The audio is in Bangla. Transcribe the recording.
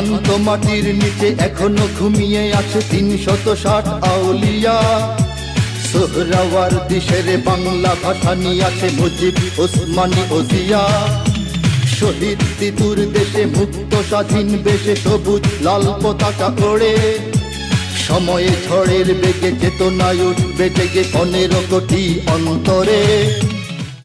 শান্ত মাটির নিচে এখনও ঘুমিয়ে আছে তিন শত ষাট আউলিয়া। সোহরাওয়ার দিশের বাংলা ভাষা নিয়ে আছে মুজিব, ওসমানী ওসিয়া শহীদ তিতুর দেশে মুক্ত স্বাধীন বেশে সবুজ লাল পতাকা ওড়ে। সময়ে ঝড়ের বেগে চেতনায় উঠবে জেগে পনেরো কোটি অন্তরে।